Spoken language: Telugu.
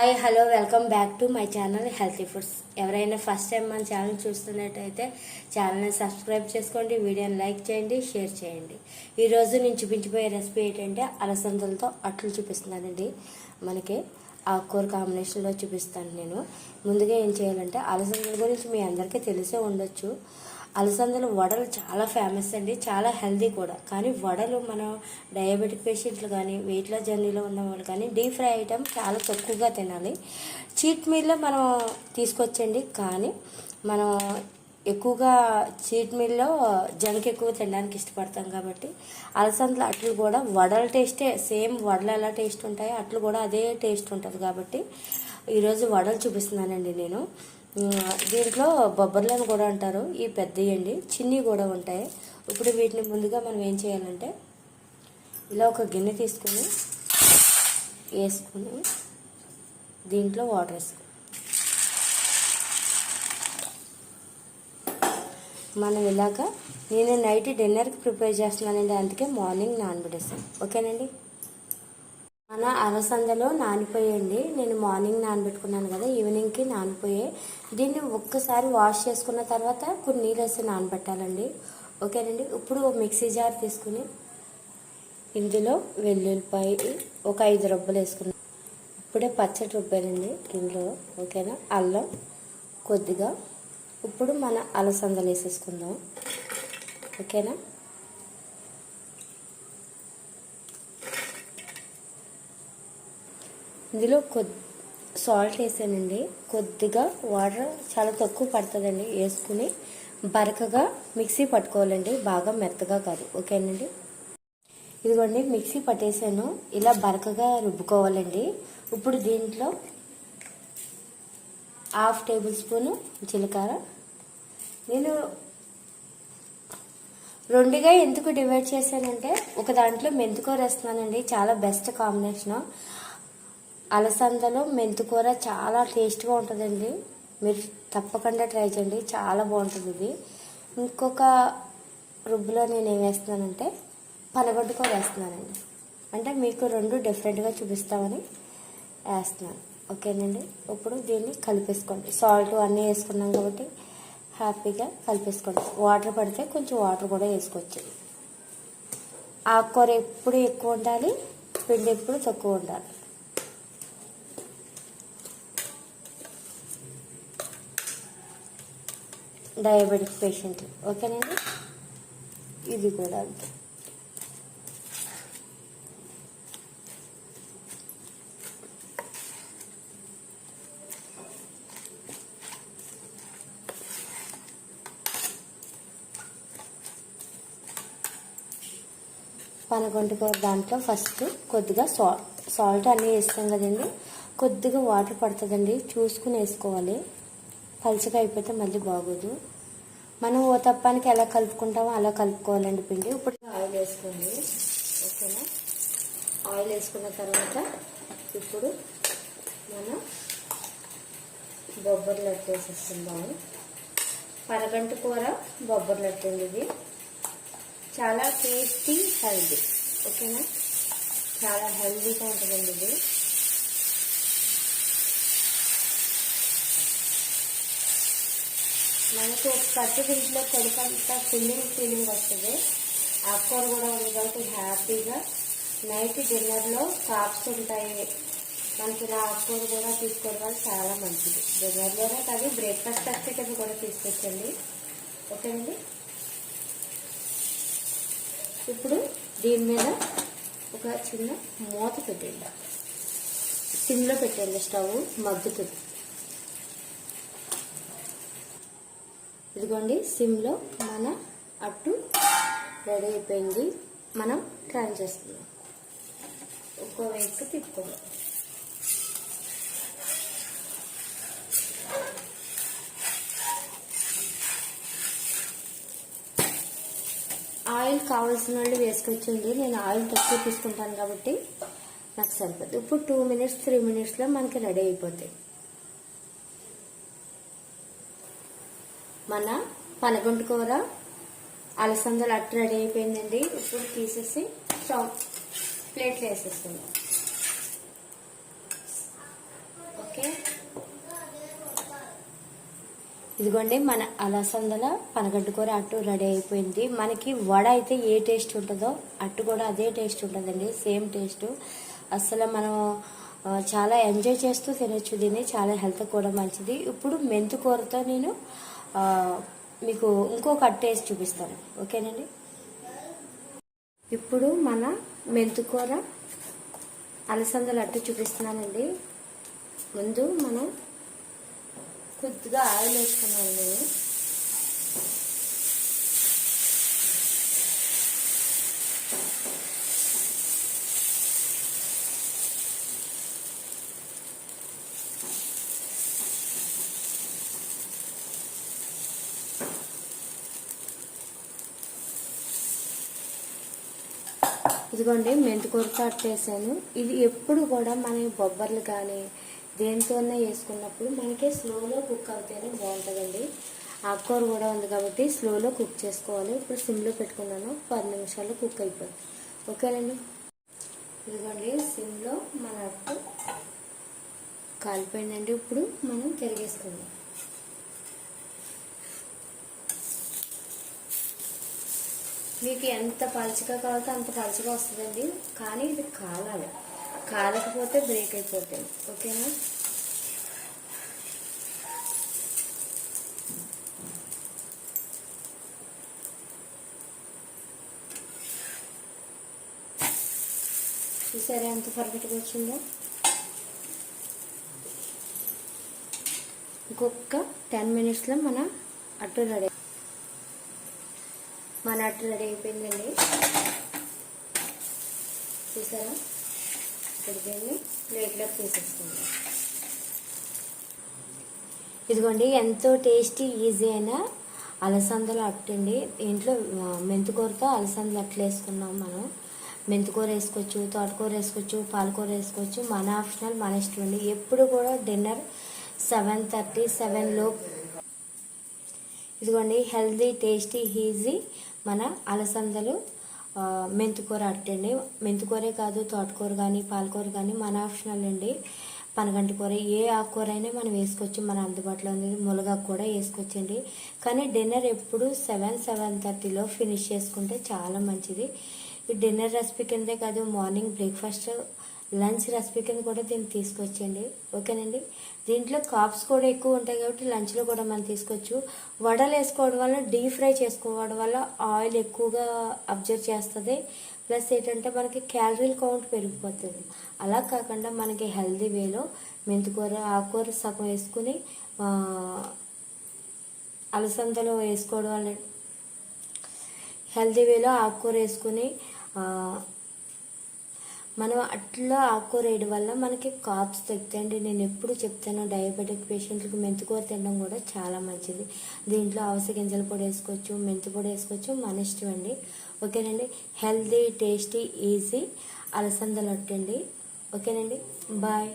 Hi hello welcome back to my channel healthy foods ఎవరైనా ఫస్ట్ టైం మన ఛానల్ చూస్తున్నట్టయితే ఛానల్ని సబ్స్క్రైబ్ చేసుకోండి వీడియోని లైక్ చేయండి షేర్ చేయండి. ఈరోజు నేను చూపించిపోయే రెసిపీ ఏంటంటే అలసందలతో అట్లు చూపిస్తున్నానండి. మనకి ఆకుకూర కాంబినేషన్లో చూపిస్తాను నేను. ముందుగా ఏం చేయాలంటే అలసందల గురించి మీ అందరికీ తెలిసే ఉండొచ్చు. అలసందలు వడలు చాలా ఫేమస్ అండి చాలా హెల్దీ కూడా. కానీ వడలు మనం డయాబెటిక్ పేషెంట్లు కానీ వెయిట్ లాస్ జర్నీలో ఉన్న వాళ్ళు కానీ డీప్ ఫ్రై ఐటమ్ చాలా తక్కువగా తినాలి. చీట్ మీల్లో మనం తీసుకొచ్చండి కానీ మనం ఎక్కువగా చీట్ మీల్లో జంక్ ఎక్కువ తినడానికి ఇష్టపడతాం కాబట్టి అలసందలు అట్లు కూడా వడల టేస్టే సేమ్ వడలు ఎలా టేస్ట్ ఉంటాయో అట్లు కూడా అదే టేస్ట్ ఉంటుంది కాబట్టి ఈరోజు వడలు చూపిస్తున్నానండి నేను. దీంట్లో బొబ్బర్లను కూడా అంటారు ఈ పెద్దవి అండి చిన్ని కూడా ఉంటాయి. ఇప్పుడు వీటిని ముందుగా మనం ఏం చేయాలంటే ఇలా ఒక గిన్నె తీసుకుని వేసుకుని దీంట్లో వాటర్ వేసుకుని మనం ఇలాగా నేను నైట్ డిన్నర్కి ప్రిపేర్ చేస్తున్నానండి అందుకే మార్నింగ్ నానబెట్టేస్తాను ఓకేనండి? మన అలసందలో నానిపోయండి. నేను మార్నింగ్ నానబెట్టుకున్నాను కదా ఈవినింగ్కి నానిపోయే. దీన్ని ఒక్కసారి వాష్ చేసుకున్న తర్వాత కొన్ని నీళ్ళు వేసి నానబెట్టాలండి. ఓకేనండి? ఇప్పుడు మిక్సీ జార్ తీసుకుని ఇందులో వెల్లుల్లిపాయ ఒక ఐదు రొబ్బలు వేసుకున్నాను ఇప్పుడే పచ్చడి రుబ్బానండి ఇందులో ఓకేనా? అల్లం కొద్దిగా. ఇప్పుడు మన అలసందలు వేసేసుకుందాం. ఓకేనా? ఇందులో కొద్ది సాల్ట్ వేసానండి. కొద్దిగా వాటర్ చాలా తక్కువ పడుతుందండి వేసుకుని. బరకగా మిక్సీ పట్టుకోవాలండి. బాగా మెత్తగా కాదు. ఓకేనండి? ఇదిగోండి మిక్సీ పట్టేసాను. ఇలా బరకగా రుబ్బుకోవాలండి. ఇప్పుడు దీంట్లో హాఫ్ టేబుల్ స్పూను జీలకర్ర. నేను రెండుగా ఎందుకు డివైడ్ చేశానంటే ఒక దాంట్లో మెంతుకూర వేస్తున్నానండి. చాలా బెస్ట్ కాంబినేషన్. అలసందలో మెంతుకూర చాలా టేస్ట్గా ఉంటుందండి. మీరు తప్పకుండా ట్రై చేయండి. చాలా బాగుంటుంది ఇది. ఇంకొక రుబ్బులో నేను ఏం వేస్తున్నానంటే పనగొడ్డు కూర వేస్తున్నానండి. అంటే మీకు రెండు డిఫరెంట్గా చూపిస్తామని వేస్తున్నాను. ఓకేనండి? ఇప్పుడు దీన్ని కలిపేసుకోండి. సాల్ట్ అన్నీ వేసుకున్నాం కాబట్టి హ్యాపీగా కలిపేసుకోండి. వాటర్ పడితే కొంచెం వాటర్ కూడా వేసుకోవచ్చు. ఆకుకూర ఎప్పుడు ఎక్కువ ఉండాలి? పిండి ఎప్పుడు తక్కువ ఉండాలి? డయాబెటిక్ పేషెంట్ ఓకేనండి? ఇది కూడా అంతే. పనగొంటి దాంట్లో ఫస్ట్ కొద్దిగా సాల్ట్ సాల్ట్ అన్నీ వేస్తాం కదండి. కొద్దిగా వాటర్ పడుతుందండి. చూసుకుని వేసుకోవాలి. పలుచగా అయిపోతే మళ్ళీ బాగోదు. మనం ఓ తప్పానికి ఎలా కలుపుకుంటామో అలా కలుపుకోవాలండి పిండి. ఇప్పుడు ఆయిల్ వేసుకోండి. ఓకేనా? ఆయిల్ వేసుకున్న తర్వాత ఇప్పుడు మనం బొబ్బర్లు లట్టు పరగంట కూర బొబ్బర్లు అట్టండి ఇది. చాలా టేస్టీ హెల్దీ ఓకేనా? చాలా హెల్దీగా ఉంటుందండి ఇది. మనకు ప్రతి దీంట్లో కొడుకంత ఫిల్లింగ్ ఫీలింగ్ వస్తుంది. ఆకుకూర కూడా ఉంది కాబట్టి హ్యాపీగా నైట్ డిన్నర్లో కాప్స్ ఉంటాయి. మనకి ఇలా ఆకుకూర కూడా తీసుకోవడం వల్ల చాలా మంచిది. డిన్నర్లోనే కాదు బ్రేక్ఫాస్ట్ వచ్చే కింద కూడా తీసుకొచ్చండి. ఓకేనండి? ఇప్పుడు దీని మీద ఒక చిన్న మూత పెట్టండి సిమ్లో పెట్టండి స్టవ్ మగ్గుతుంది. ఇదిగోండి సిమ్లో మన అట్టు రెడీ అయిపోయింది. మనం ట్రై చేస్తున్నాం. ఒక్కో వైపు తిప్పుకోండి ఆయిల్ కావాల్సిన వాళ్ళు వేసుకొచ్చింది. నేను ఆయిల్ తక్కువ తీసుకుంటాను కాబట్టి నాకు సరిపోద్ది ఇప్పుడు టూ మినిట్స్ త్రీ మినిట్స్లో మనకి రెడీ అయిపోతాయి. మన పనగుంటు కూర. అలసందలు అట్టు రెడీ అయిపోయిందండి. ఇప్పుడు తీసేసి స్టవ్ ప్లేట్లు వేసేస్తున్నాం ఓకే. ఇదిగోండి మన అలసందల పనగడ్డు కూర అట్టు రెడీ అయిపోయింది. మనకి వడ అయితే ఏ టేస్ట్ ఉంటుందో అట్టు కూడా అదే టేస్ట్ ఉంటుందండి సేమ్ టేస్ట్. అసలు మనం చాలా ఎంజాయ్ చేస్తూ తినొచ్చు దీన్ని చాలా హెల్త్ కూడా మంచిది. ఇప్పుడు మెంతు కూరతో నేను మీకు ఇంకొక కట్ వేసి చూపిస్తాను. ఓకేనండి? ఇప్పుడు మన మెంతుకూర అలసందల అట్టు చూపిస్తున్నానండి. ముందు మనం కొద్దిగా ఆయిల్ వేసుకున్నాను నేను. ఇదిగోండి మెంతికూరతో అట్టేసాను. ఇది ఎప్పుడు కూడా మన బొబ్బర్లు కానీ దేనితోనే వేసుకున్నప్పుడు మనకి స్లోలో కుక్ అవుతేనే బాగుంటుందండి. ఆకుకూర కూడా ఉంది కాబట్టి స్లోలో కుక్ చేసుకోవాలి. ఇప్పుడు సిమ్లో పెట్టుకున్నాను. పది నిమిషాల్లో కుక్ అయిపోతుంది ఓకేనండి? ఇదిగోండి సిమ్లో మన అప్పు కాలిపోయిందండి. ఇప్పుడు మనం తిరిగేసుకుందాం. మీకు ఎంత పలచగా కావాలో అంత పలచగా వస్తుందండి. కానీ ఇది కాలాలి. కాలకపోతే బ్రేక్ అయిపోతుంది ఓకేనా చూసారా ఎంత పర్ఫెక్ట్గా వచ్చిందో? ఇంకొక టెన్ మినిట్స్లో మన అట్టు రెడీ మన అట్టు రెడీ అయిపోయిందండి. చూసారా? ఇప్పుడు దీన్ని ప్లేట్లోకి తీసేసుకుందాం. ఇదిగోండి ఎంతో టేస్టీ ఈజీ అయినా అలసందలు అట్టండి. ఇంట్లో మెంతికూరతో అలసందలు అట్లు వేసుకున్నాం మనం. మెంతికూర వేసుకోవచ్చు తోటకూర వేసుకోవచ్చు పాలకూర వేసుకోవచ్చు. మన ఆప్షనల్ మన ఇష్టం అండి. ఎప్పుడు కూడా డిన్నర్ సెవెన్ థర్టీ సెవెన్లో ఇదిగోండి హెల్దీ టేస్టీ ఈజీ మన అలసందలు మెంతుకూర మెంతికూర అట్టండి. మెంతికూరే కాదు తోటకూర కానీ పాలకూర కానీ మన ఆప్షనల్ అండి. పనగంటి కూర ఏ ఆకుకూర అయినా మనం వేసుకోవచ్చు మన అందుబాటులో ఉంది మునగాకు కూడా వేసుకోవచ్చండి కానీ డిన్నర్ ఎప్పుడు సెవెన్ సెవెన్ థర్టీలో ఫినిష్ చేసుకుంటే చాలా మంచిది. ఈ డిన్నర్ రెసిపీ కిందే కాదు మార్నింగ్ బ్రేక్ఫాస్ట్ లంచ్ రెసిపీ కింద కూడా దీన్ని తీసుకొచ్చండి. ఓకేనండి? దీంట్లో కాప్స్ కూడా ఎక్కువ ఉంటాయి కాబట్టి లంచ్లో కూడా మనం తీసుకోవచ్చు. వడలు వేసుకోవడం వల్ల డీప్ ఫ్రై చేసుకోవడం వల్ల ఆయిల్ ఎక్కువగా అబ్జర్వ్ చేస్తుంది. ప్లస్ ఏంటంటే మనకి క్యాలరీల కౌంట్ పెరిగిపోతుంది. అలా కాకుండా మనకి హెల్దీ వేలో మెంతికూర ఆకుకూర సగం వేసుకుని అలసందలో వేసుకోవడం వల్ల హెల్దీ వేలో ఆకుకూర వేసుకుని మనం అట్లా ఆకుకూర వేయడం వల్ల మనకి కాప్స్ తగ్గుతాయండి నేను ఎప్పుడు చెప్తాను డయాబెటిక్ పేషెంట్లకు మెంతికూర తినడం కూడా చాలా మంచిది. దీంట్లో అవసర గింజల పొడి వేసుకోవచ్చు మెంతి పొడి వేసుకోవచ్చు మన ఇష్టం అండి. ఓకేనండి? హెల్దీ టేస్టీ ఈజీ అలసందలు అండి ఓకేనండి? బాయ్